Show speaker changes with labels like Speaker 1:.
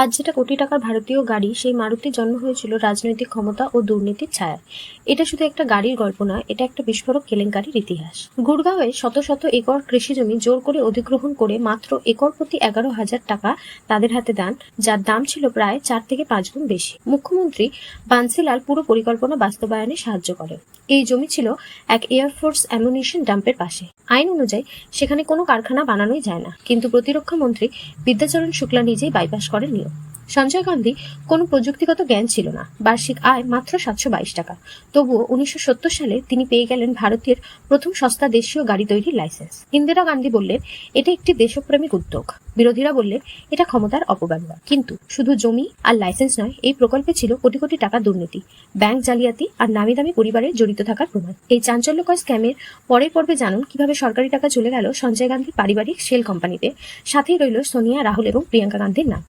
Speaker 1: আজ যেটা কোটি টাকার ভারতীয় গাড়ি, সেই মারুতির জন্ম হয়েছিল রাজনৈতিক ক্ষমতা ও দুর্নীতির ছায়া। এটা শুধু একটা গাড়ির গল্প নয়, এটা একটা বিস্ফোরক কেলেঙ্কারির ইতিহাস। গুড়গাঁওয়ে শত শত একর কৃষি জমি জোর করে অধিগ্রহণ করে মাত্র একর প্রতি এগারো হাজার টাকা তাদের হাতে দান, যার দাম ছিল প্রায় চার থেকে পাঁচ গুণ বেশি। মুখ্যমন্ত্রী বানসিলাল পুরো পরিকল্পনা বাস্তবায়নে সাহায্য করেন। এই জমি ছিল এক এয়ারফোর্স অ্যামুনিশন ডাম্পের পাশে। আইন অনুযায়ী, সেখানে কোনো কারখানা বানানোই যায় না। কিন্তু প্রতিরক্ষা মন্ত্রী বিদ্যাচরণ শুক্লা নিজেই বাইপাস করেন নিয়ম সঞ্জয় গান্ধী কোনো প্রযুক্তিগত জ্ঞান ছিল না। বার্ষিক আয় মাত্র সাতশো বাইশ টাকা। তবুও উনিশশো সত্তর সালে তিনি পেয়ে গেলেন ভারতের প্রথম সস্তা দেশীয় গাড়ি তৈরির লাইসেন্স। ইন্দিরা গান্ধী বললেন, এটা একটি দেশপ্রেমিক উদ্যোগ। বিরোধীরা বললেন, এটা ক্ষমতার অপব্যবহার। কিন্তু শুধু জমি আর লাইসেন্স নয়, এই প্রকল্পে ছিল কোটি কোটি টাকা দুর্নীতি, ব্যাংক জালিয়াতি আর নামি দামি পরিবারের জড়িত থাকার প্রমাণ। এই চাঞ্চল্যকর স্ক্যামের পরের পর্বে জানুন কীভাবে সরকারি টাকা চলে গেল সঞ্জয় গান্ধীর পারিবারিক শেল কোম্পানিতে। সাথেই রইল সোনিয়া, রাহুল এবং প্রিয়াঙ্কা গান্ধীর নাম।